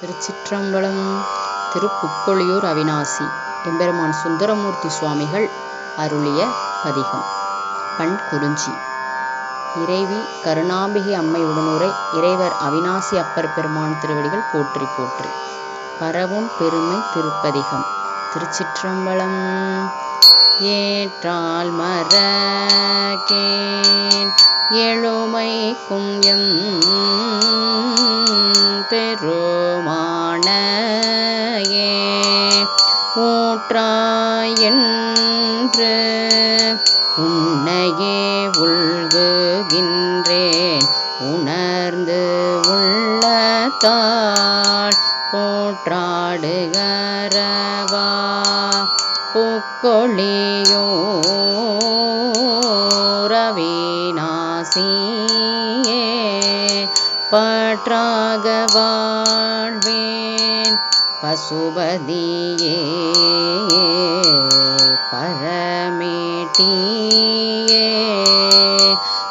திருச்சிற்றம்பலம் திருப்புக்கொழியூர் அவிநாசி எம்பெருமான் சுந்தரமூர்த்தி சுவாமிகள் அருளிய பதிகம். பண் குறிஞ்சி. இறைவி கருணாம்பிகை அம்மை உடனுரை இறைவர் அவிநாசி அப்பர் பெருமான் திருவடிகள் போற்றி போற்றி. பரவும் பெருமை திருப்பதிகம். திருச்சிற்றம்பலம் ஏற்றால் மரக்கேன் எழுமைக்கும் எம் பெரு ஊற்றாயென்று உன்னையே உள்குகின்றேன். உணர்ந்து உள்ளத்தாள் போற்றாடுகரவா? புக்கொழியோரவிநாசியே பற்றாக வாழ்வேன். பசுபதியே பரமேட்டியே.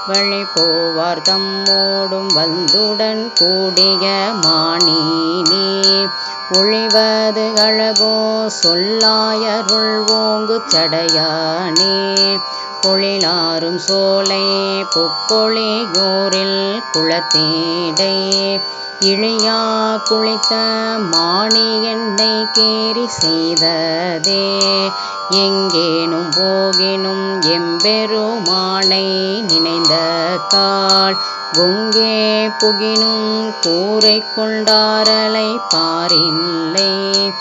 வழி போவார் தம்மோடும் வந்துடன் கூடிய மாணி மாணினி ஒழிவது அழகோ சொல்லாயருள் ஓங்கு சடையானே. பொழிலாரும் சோலை பொக்கொழியோரில் குளத்தேடை. இழியா குளித்த மாணி என்னை கேரி செய்ததே. எங்கேனும் போகினும் எம்பெருமானை நினைந்த கால் கொங்கே புகினும் கூரை கொண்டாரலை பாரில்லை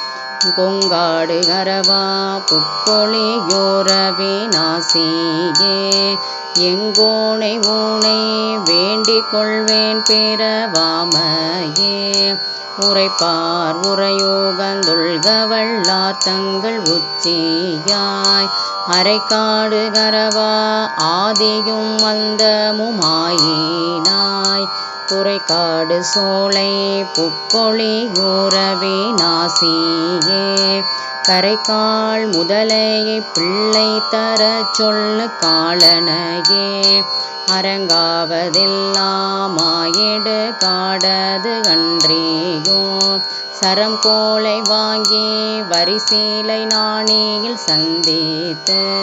கொங்காடு கரவா புக்கொழியோரவே நாசியே. எங்கோனை ஊனை வேண்டிக் கொள்வேன் பிறவாமையே உரைப்பார் உரையோகந்துள்கவள்ளார் தங்கள் உச்சியாய். அரைக்காடு கரவா ஆதியும் மந்தமுமாயினாய் துறைக்காடு சோலை புக்கொளி ஊரவே நாசியே. கரைக்கால் முதலையை பிள்ளை தர சொல்லு காலனையே. அரங்காவதெல்லாம் ஆயிடு காடது அன்றியோ சரம் கோலை வாங்கி வரிசீலை நாணியில் சந்தித்து.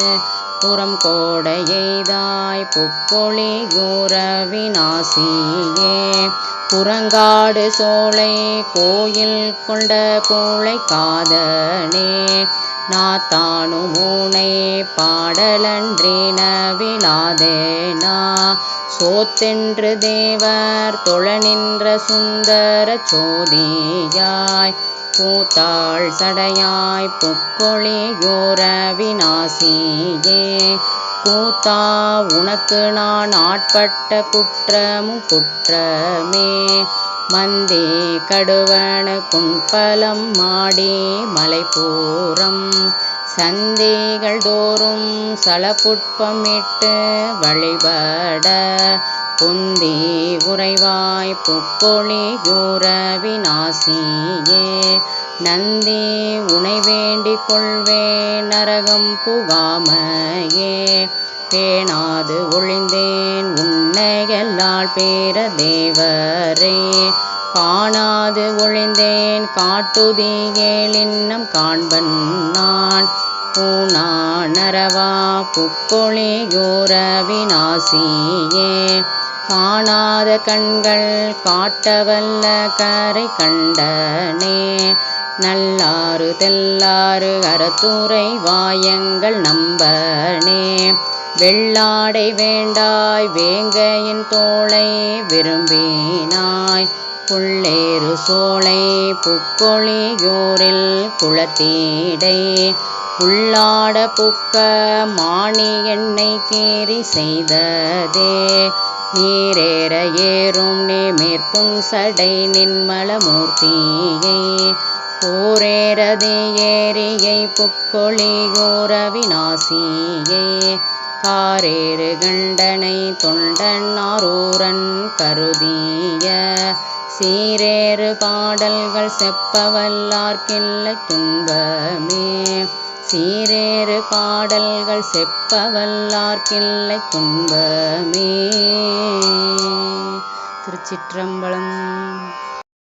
புறம் கோடையெய்தாய் புக்கொழி கோரவிநாசியே புறங்காடு சோலை கோயில் கொண்ட பூளை காதனே. நாத்தானு மூனை பாடலன்றினவிலாதேனா சோத்தென்று தேவர் தொழ நின்ற சுந்தர சோதியாய் பூத்தாள் சடையாய் புக்கொழியோர விநாசியே கூத்தா உனக்கு நான் ஆட்பட்ட குற்றமும் குற்றமே. மந்தே கடுவன குண்பலம் மாடி மலைப்பூரம். சந்தேகள் தோறும் சலப்புட்பமிட்டு வழிபட பொந்தி உறைவாய் புக்கொழி யூரவிநாசியே நந்தி உனை வேண்டிக் கொள்வேன் நரகம் புகாமையே. பேணாது ஒழிந்தேன் உன்னையல்லால் பேர தேவரே. காணாது ஒழிந்தேன் காட்டுதியேலின்னம் காண்பன் நான். பூனா நரவா புக்கொழி யோரவிநாசியே காணாத கண்கள் காட்டவல்ல கரை கண்டனே. நல்லாறு தெல்லாறு அறத்துறை வாயங்கள் நம்பனே. வெள்ளாடை வேண்டாய் வேங்கையின் தோளை விரும்பினாய். புள்ளேறு சோலை புக்கொழியூரில் குளத்தீடை உள்ளாட புக்க மாணி எண்ணெய் கீறி செய்ததே. நீரேற ஏறும் நேமேற்புன் சடை நின்மலமூர்த்தியை போரேரது ஏரியை புக்கொழியோரவிநாசியை காரேறு கண்டனை தொண்டன் ஆரூரன் கருதிய சீரேறு பாடல்கள் செப்பவல்லார்க்கில்லை துன்பமே. சீரேறு பாடல்கள் செப்பவல்லார்க்கில்லை துன்பமே. திருச்சிற்றம்பலம்